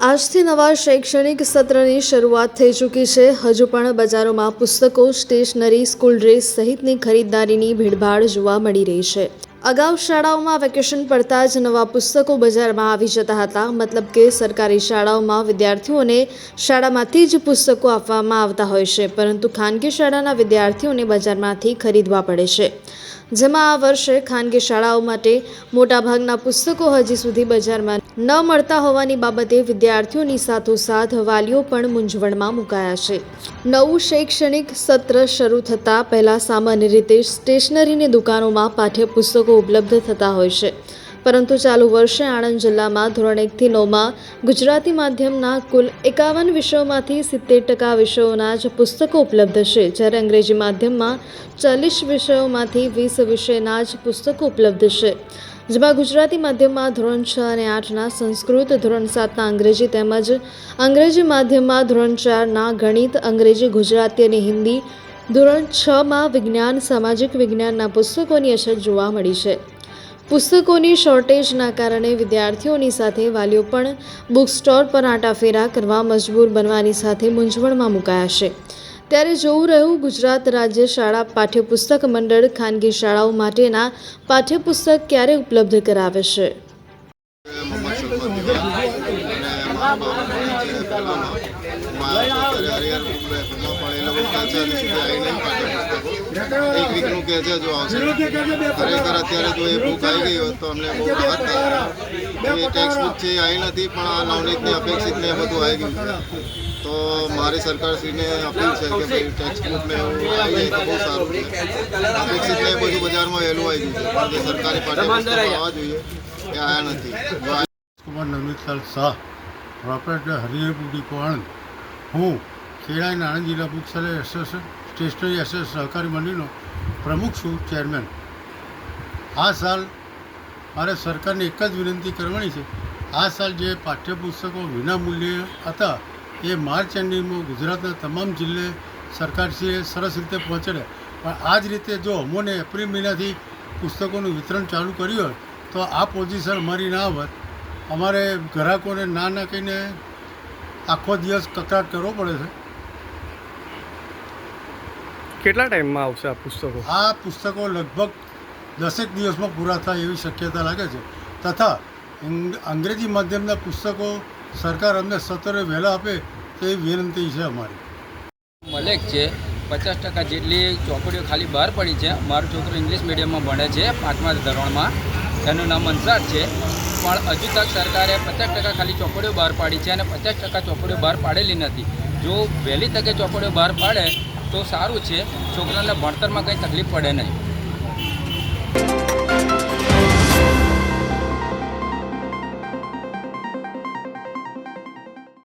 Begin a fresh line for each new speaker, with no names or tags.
આજથી નવા શૈક્ષણિક સત્રની શરૂઆત થઈ ચૂકી છે. હજુ પણ બજારોમાં પુસ્તકો, સ્ટેશનરી, સ્કૂલ ડ્રેસ સહિતની ખરીદદારીની ભીડભાડ જોવા મળી રહી છે. અગાઉ શાળાઓમાં વેકેશન પડતા જ નવા પુસ્તકો બજારમાં આવી જતા હતા. મતલબ કે સરકારી શાળાઓમાં વિદ્યાર્થીઓને શાળામાંથી જ પુસ્તકો આપવામાં આવતા હોય છે, પરંતુ ખાનગી શાળાના વિદ્યાર્થીઓને બજારમાંથી ખરીદવા પડે છે. જેમાં આ વર્ષે ખાનગી શાળાઓ માટે મોટાભાગના પુસ્તકો હજી સુધી બજારમાં ન મળતા હોવાની બાબતે વિદ્યાર્થીઓની સાથોસાથ વાલીઓ પણ મૂંઝવણમાં મુકાયા છે. નવું શૈક્ષણિક સત્ર શરૂ થતાં પહેલાં સામાન્ય રીતે સ્ટેશનરીની દુકાનોમાં પાઠ્યપુસ્તકો ઉપલબ્ધ થતા હોય છે. પરંતુ ચાલુ વર્ષે આણંદ જિલ્લામાં ધોરણ એકથી નવમાં ગુજરાતી માધ્યમના કુલ એકાવન વિષયોમાંથી સિત્તેર ટકા વિષયોના જ પુસ્તકો ઉપલબ્ધ છે, જ્યારે અંગ્રેજી માધ્યમમાં ચાલીસ વિષયોમાંથી વીસ વિષયના જ પુસ્તકો ઉપલબ્ધ છે. જેમાં ગુજરાતી માધ્યમમાં ધોરણ છ અને આઠના સંસ્કૃત, ધોરણ સાતના અંગ્રેજી તેમજ અંગ્રેજી માધ્યમમાં ધોરણ ચારના ગણિત, અંગ્રેજી, ગુજરાતી અને હિન્દી ધોરણ છમાં વિજ્ઞાન, સામાજિક વિજ્ઞાનના પુસ્તકોની અછત જોવા મળી છે. પુસ્તકોની શોર્ટેજના કારણે વિદ્યાર્થીઓની સાથે વાલીઓ પણ બુક સ્ટોર પર આંટાફેરા કરવા મજબૂર બનવાની સાથે મૂંઝવણમાં મુકાયા છે. ત્યારે જોવું રહ્યું ગુજરાત રાજ્ય શાળા પાઠ્યપુસ્તક મંડળ ખાનગી શાળાઓ માટેના પાઠ્યપુસ્તક ક્યારે ઉપલબ્ધ કરાવે છે?
એક વીકનું કહે છે જો આવશે. ખરેખર અત્યારે જો એ બુક આવી ગઈ હોત તો અમને બહુ રાહત થાય એ ટેક્સ્ટ બુક છે એ આવી નથી પણ આ નવનીતની અપેક્ષિત ને બધું આવી ગયું. છે તો મારી સરકારશ્રીને અપીલ છે કે ભાઈ ટેક્સ્ટબુક ને એવું આવી જાય તો બહુ સારું છે. અપેક્ષિત એ બધું બજારમાં વહેલું આવી ગયું છે. પણ જે સરકારી પાઠ્યપુસ્તકો આવવા જોઈએ એ આવ્યા નથી.
Kumar Navnitlal Shah proprietor Harihar book depot Anand હું ખેડાઈ આણંદ જિલ્લા બુકસેલર એસોસિએશન સ્ટેશનરી એસોસિએશન સહકારી મંડળીનો પ્રમુખ છું ચેરમેન આ સાલ મારે સરકારને એક જ વિનંતી કરવાની છે. આ સાલ જે પાઠ્યપુસ્તકો વિના મૂલ્યે હતા એ માર્ચ એન્ડિંગમાં ગુજરાતના તમામ જિલ્લે સરકારશ્રીએ સરસ રીતે પહોંચાડે પણ આ જ રીતે જો અમોને એપ્રિલ મહિનાથી પુસ્તકોનું વિતરણ ચાલુ કર્યું હોત તો આ પોઝિશન અમારી ના આવત અમારે ગ્રાહકોને ના ના કહીને આખો દિવસ કકરાટ કરવો પડે છે.
કેટલા ટાઈમમાં આવશે આ પુસ્તકો?
આ પુસ્તકો લગભગ દસેક દિવસમાં પૂરા થાય એવી શક્યતા લાગે છે. તથા અંગ્રેજી માધ્યમના પુસ્તકો સરકાર અમને સત્તરે વહેલા આપે તેવી વિનંતી છે અમારી.
મલેક છે. પચાસ ટકા જેટલી ચોપડીઓ ખાલી બહાર પડી છે. મારો છોકરો ઇંગ્લિશ મીડિયમમાં ભણે છે પાંચમા ધોરણમાં. એનું નામ અંસાર છે. પણ હજુ તક સરકારે પચાસ ટકા ખાલી ચોપડીઓ બહાર પાડી છે અને પચાસ ટકા ચોપડીઓ બહાર પાડેલી નથી. જો વહેલી તકે ચોપડીઓ બહાર પાડે તો સારું છે. છોકરાને ભણતરમાં કંઈ તકલીફ પડે નહીં.